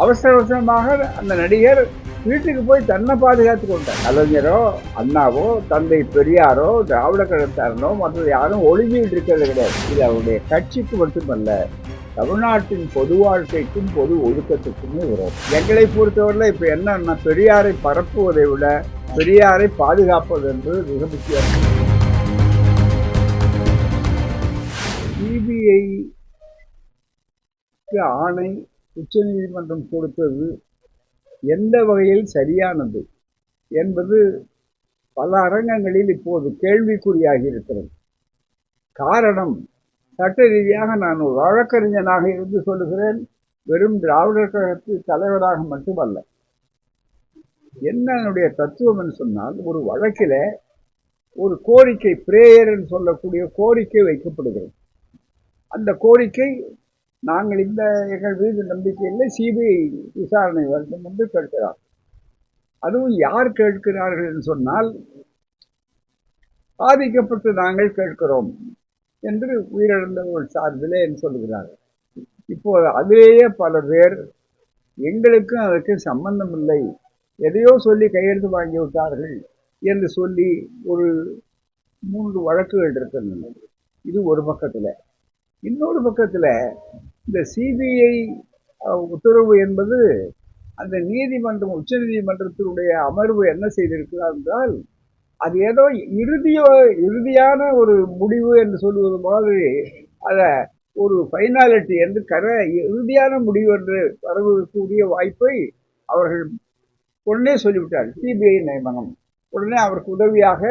அவசர அவசரமாக அந்த நடிகர் வீட்டுக்கு போய் தன்னை பாதுகாத்து கொண்டார். கலைஞரோ அண்ணாவோ தந்தை பெரியாரோ திராவிட கழகத்தாரனோ மற்ற யாரும் ஒளிஞ்சிட்டு இருக்கிறது கிடையாது. இது அவருடைய கட்சிக்கு மட்டுமல்ல தமிழ்நாட்டின் பொது வாழ்க்கைக்கும் பொது ஒழுக்கத்துக்குமே வரும் எங்களை பொறுத்தவரையில் இப்போ என்னன்னா பெரியாரை பரப்புவதை விட பெரியாரை பாதுகாப்பது என்பது மிக முக்கியம். சிபிஐ ஆணை உச்சநீதிமன்றம் கொடுத்தது எந்த வகையில் சரியானது என்பது பல அரங்கங்களில் இப்போது கேள்விக்குறியாகி இருக்கிறது. காரணம் சட்ட ரீதியாக நான் ஒரு வழக்கறிஞனாக இருந்து சொல்லுகிறேன். வெறும் திராவிடர் கழகத்து தலைவராக மட்டுமல்ல. என்னுடைய தத்துவம் சொன்னால் ஒரு வழக்கில் ஒரு கோரிக்கை பிரேயர் சொல்லக்கூடிய கோரிக்கை வைக்கப்படுகிறது. அந்த கோரிக்கை நாங்கள் இந்த எங்கள் மீது நம்பிக்கையில் சிபிஐ விசாரணை வேண்டும் என்று கேட்கிறார். அதுவும் யார் கேட்கிறார்கள் என்று சொன்னால் பாதிக்கப்பட்டு நாங்கள் கேட்கிறோம் என்று உயிரிழந்தவர்கள் சார்பிலே என்று சொல்கிறார்கள். இப்போது அதிலேயே பல பேர் எங்களுக்கும் அதற்கு சம்பந்தம் இல்லை. எதையோ சொல்லி கையெழுத்து வாங்கி விட்டார்கள் என்று சொல்லி ஒரு மூன்று வழக்குகள் இருக்கின்றன. இது ஒரு பக்கத்தில். இன்னொரு பக்கத்தில் இந்த சிபிஐ உத்தரவு என்பது அந்த நீதிமன்றம் உச்ச நீதிமன்றத்தினுடைய அமர்வு என்ன செய்திருக்கிறார் என்றால் அது ஏதோ இறுதியோ இறுதியான ஒரு முடிவு என்று சொல்வது மாதிரி அதை ஒரு ஃபைனாலிட்டி என்று கர இறுதியான முடிவு என்று வரக்கூடிய வாய்ப்பை அவர்கள் உடனே சொல்லிவிட்டார். சிபிஐ நியமனம். உடனே அவருக்கு உதவியாக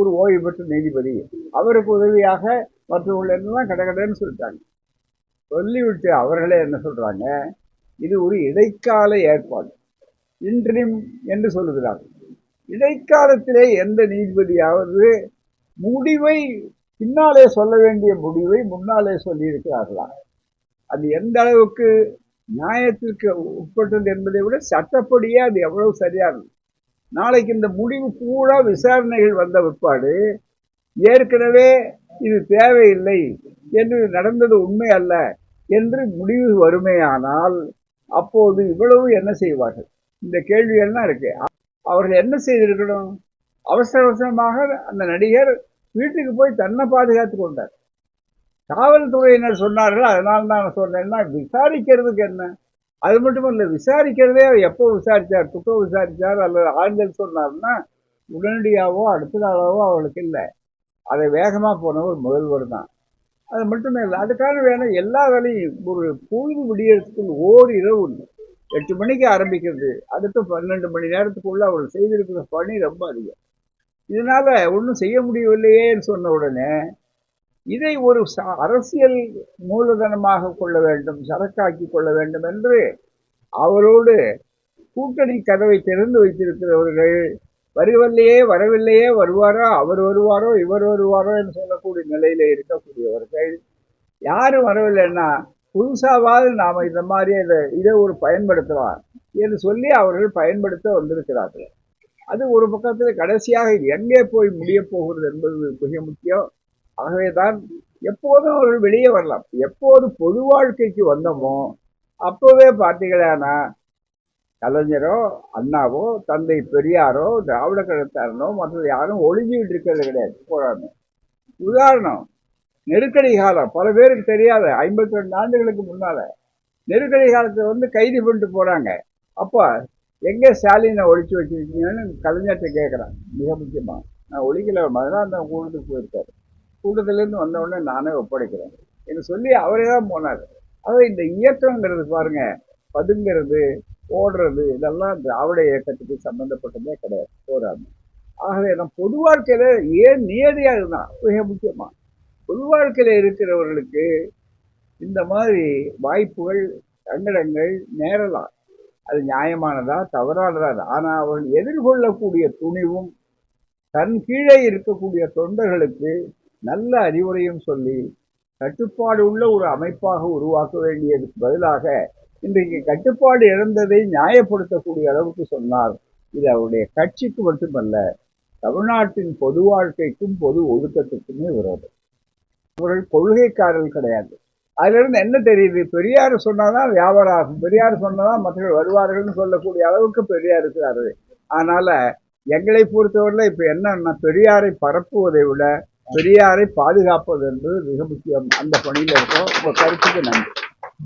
ஒரு ஓய்வு பெற்ற நீதிபதி. அவருக்கு உதவியாக மற்றவர்கள் என்னதான் கடகடன்னு சொல்லிட்டாங்க. சொல்லிவிட்டு அவர்களே என்ன சொல்கிறாங்க இது ஒரு இடைக்கால ஏற்பாடு. இன்றிம் என்று சொல்லுகிறார்கள் இடைக்காலத்திலே எந்த நீதிபதியாவது முடிவை பின்னாலே சொல்ல வேண்டிய முடிவை முன்னாலே சொல்லியிருக்கிறார்களா? அது எந்த அளவுக்கு நியாயத்திற்கு உட்பட்டது என்பதை விட சட்டப்படியே அது எவ்வளவு சரியானது. நாளைக்கு இந்த முடிவு பூரா விசாரணைகள் வந்த பிற்பாடு ஏற்கனவே இது தேவையில்லை என்று நடந்தது உண்மை அல்ல. என்று முடிவு வருமேயானால் அப்போது இவ்வளவு என்ன செய்வார்கள்? இந்த கேள்விகள்லாம் இருக்கு? அவர்கள் என்ன செய்திருக்கணும்? அவசர அவசரமாக அந்த நடிகர் வீட்டுக்கு போய் தன்னை பாதுகாத்து கொண்டார். காவல்துறையினர் சொன்னார்கள் அதனால தான் சொன்னேன்னா விசாரிக்கிறதுக்கு என்ன? அது மட்டும் இல்லை விசாரிக்கிறதே எப்போ விசாரித்தார் துக்கம் விசாரித்தார் அல்லது ஆண்கள் சொன்னார்னா உடனடியாகவோ அடுத்த நாளாவோ அவளுக்கு இல்லை. அதை வேகமாக போனவர் முதல்வர் தான் அது மட்டுமே இல்லை. அதுக்கான வேலை எல்லா வேலையும் ஒரு பொழுது விடியறதுக்குள் ஓர் இரவு எட்டு மணிக்கு ஆரம்பிக்கிறது. அடுத்த பன்னெண்டு மணி நேரத்துக்குள்ளே அவர் செய்திருக்கிற பணி ரொம்ப அதிகம். இதனால் ஒன்றும் செய்ய முடியவில்லையேன்னு சொன்ன உடனே இதை ஒரு அரசியல் மூலதனமாக கொள்ள வேண்டும் சரக்காக்கி கொள்ள வேண்டும் என்று அவரோடு கூட்டணி கதவை திறந்து வைத்திருக்கிறவர்கள் வரவில்லையே வரவில்லையே வருவாரோ? அவர் வருவாரோ? இவர் வருவாரோ என்று சொல்லக்கூடிய நிலையில இருக்கக்கூடியவர்கள். யாரும் வரவில்லைன்னா புதுசாவது நாம் இந்த மாதிரி இதை இதை ஒரு பயன்படுத்தலாம் என்று சொல்லி அவர்கள் பயன்படுத்த வந்திருக்கிறார்கள். அது ஒரு பக்கத்தில் கடைசியாக இது எங்கே போய் முடிய போகிறது என்பது மிக முக்கியம். ஆகவே தான் எப்போதும் அவர்கள் வெளியே வரலாம். எப்போது பொது வாழ்க்கைக்கு வந்தோமோ அப்போவே பார்த்தீங்கன்னா கலைஞரோ அண்ணாவோ தந்தை பெரியாரோ திராவிட கழகத்தாரனோ மற்றது யாரும் ஒழிஞ்சுக்கிட்டு இருக்கிறது கிடையாது. போராடணும் உதாரணம் நெருக்கடி காலம். பல பேருக்கு தெரியாத. ஐம்பத்தி ரெண்டு ஆண்டுகளுக்கு முன்னால் நெருக்கடி காலத்தில் வந்து கைது பண்ணிட்டு போகிறாங்க அப்போ எங்கே ஸ்டாலினை ஒழிச்சு வச்சிருக்கீங்கன்னு கலைஞர்கிட்ட கேட்குறான் மிக முக்கியமாக நான் ஒழிக்கல. மதுரா அந்த கூட்டத்துக்கு போயிருக்காரு. கூட்டத்திலேருந்து வந்தவுடனே நானே ஒப்படைக்கிறேன். என்று சொல்லி அவரே தான் போனார். அதாவது இந்த இயக்கங்கிறது பாருங்கள் பதுங்கிறது ஓடுறது இதெல்லாம் திராவிட இயக்கத்துக்கு சம்பந்தப்பட்டதே கிடையாது போராட்டம் ஆகவே நான் பொது வாழ்க்கையில் ஏன் நியதியா இருந்தால் மிக முக்கியமாக பொது வாழ்க்கையில் இருக்கிறவர்களுக்கு இந்த மாதிரி வாய்ப்புகள் சங்கடங்கள் நேரலாம். அது நியாயமானதா தவறானதா? ஆனால் அவர்கள் எதிர்கொள்ளக்கூடிய துணிவும் தன் கீழே இருக்கக்கூடிய தொண்டர்களுக்கு நல்ல அறிவுரையும் சொல்லி கட்டுப்பாடு உள்ள ஒரு அமைப்பாக உருவாக்க வேண்டியதுக்கு பதிலாக இன்றைக்கு கட்டுப்பாடு இழந்ததை நியாயப்படுத்தக்கூடிய அளவுக்கு சொன்னார் இது அவருடைய கட்சிக்கு மட்டுமல்ல தமிழ்நாட்டின் பொது வாழ்க்கைக்கும் பொது ஒழுக்கத்துக்குமே விரோதம். அவர்கள் கொள்கைக்காரர்கள் கிடையாது. அதிலிருந்து என்ன தெரியுது? பெரியார் சொன்னாதான் வியாபாரம் ஆகும் பெரியார் சொன்னாதான் மற்றவர்கள் வருவார்கள்னு சொல்லக்கூடிய அளவுக்கு பெரியார் இருக்கிறாரு. அதனால எங்களை பொறுத்தவரையில இப்போ என்னன்னா பெரியாரை பரப்புவதை விட பெரியாரை பாதுகாப்பது என்பது மிக முக்கியம். அந்த பணியில் இருக்கோம். உங்கள் கருத்துக்கு நன்றி.